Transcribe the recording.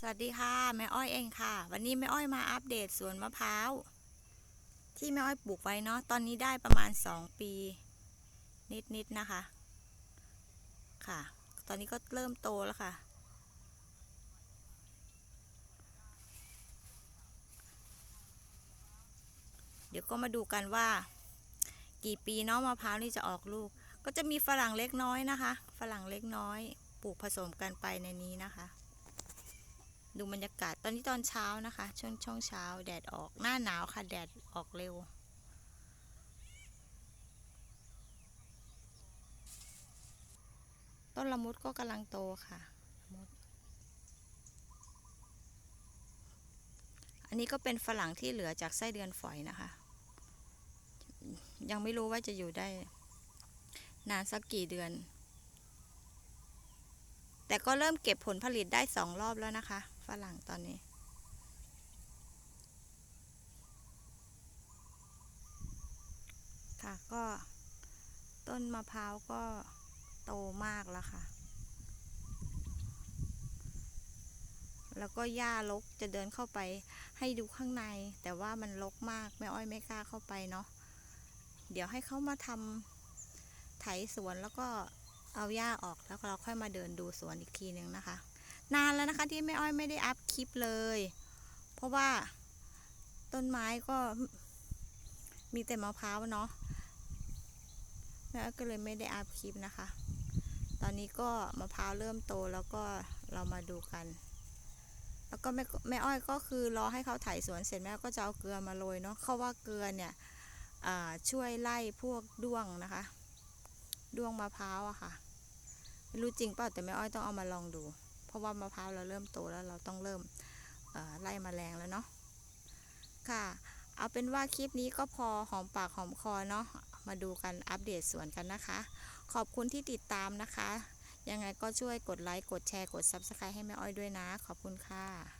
สวัสดีค่ะแม่อ้อยเองค่ะ วันนี้แม่อ้อยมาอัปเดตสวนมะพร้าวที่แม่อ้อยปลูกไว้เนาะตอนนี้ได้ประมาณ2ปี นิดๆนะคะ ค่ะ ตอนนี้ก็เริ่มโตแล้วค่ะ เดี๋ยวก็มาดูกันว่า กี่ปีเนาะมะพร้าวนี่จะออกลูก ก็จะมีฝรั่งเล็กน้อยนะคะ ฝรั่งเล็กน้อย ปลูกผสมกันไปในนี้นะคะ ดูบรรยากาศตอนนี้ตอนเช้านะคะ ช่วงช่วงเช้า แดดออกหน้าหนาวค่ะ แดดออกเร็ว ต้นละมุดก็กำลังโตค่ะมุดอันนี้ก็เป็นฝรั่งที่เหลือจากไส้เดือนฝอยนะคะ ยังไม่รู้ว่าจะอยู่ได้ นานสักกี่เดือน แต่ก็เริ่มเก็บผลผลิตได้สองรอบแล้วนะคะ ฝรั่งตอนนี้ ค่ะก็ ต้นมะพร้าวก็โตมากแล้วค่ะ แล้วก็หญ้ารกจะเดินเข้าไปให้ดูข้างใน แต่ว่ามันรกมากแม่อ้อยไม่กล้าเข้าไปเนาะเดี๋ยวให้เขามาทำไถสวนแล้วก็เอาหญ้าออกแล้วเราค่อยมาเดินดูสวนอีกทีหนึ่งนะคะ นานแล้วนะคะที่แม่อ้อยไม่ได้อัพคลิปเลย เพราะว่าต้นไม้ก็มีแต่มะพร้าวเนาะแม่อ้อยก็เลยไม่ได้อัพคลิปนะคะ ตอนนี้ก็มะพร้าวเริ่มโตแล้วก็เรามาดูกัน แล้วก็แม่แม่อ้อยก็คือรอให้เขาไถสวนเสร็จแม่ก็จะเอาเกลือมาโรยเนาะเขาว่าเกลือเนี่ยช่วยไล่พวกด้วงนะคะ ด้วงมะพร้าวอะค่ะไม่รู้จริงเปล่าแต่แม่อ้อยต้องเอามาลองดู เพราะว่ามะพร้าวเราเริ่มโตแล้วเราต้องเริ่มไล่มแมลงแล้วเนาะค่ะ เอาเป็นว่าคลิปนี้ก็พอหอมปากหอมคอเนาะมาดูกันอัปเดตสวนกันนะคะ ขอบคุณที่ติดตามนะคะ ยังไงก็ช่วยกดไลค์กดแชร์กด Subscribe ให้แม่อ้อยด้วยนะ ขอบคุณค่ะ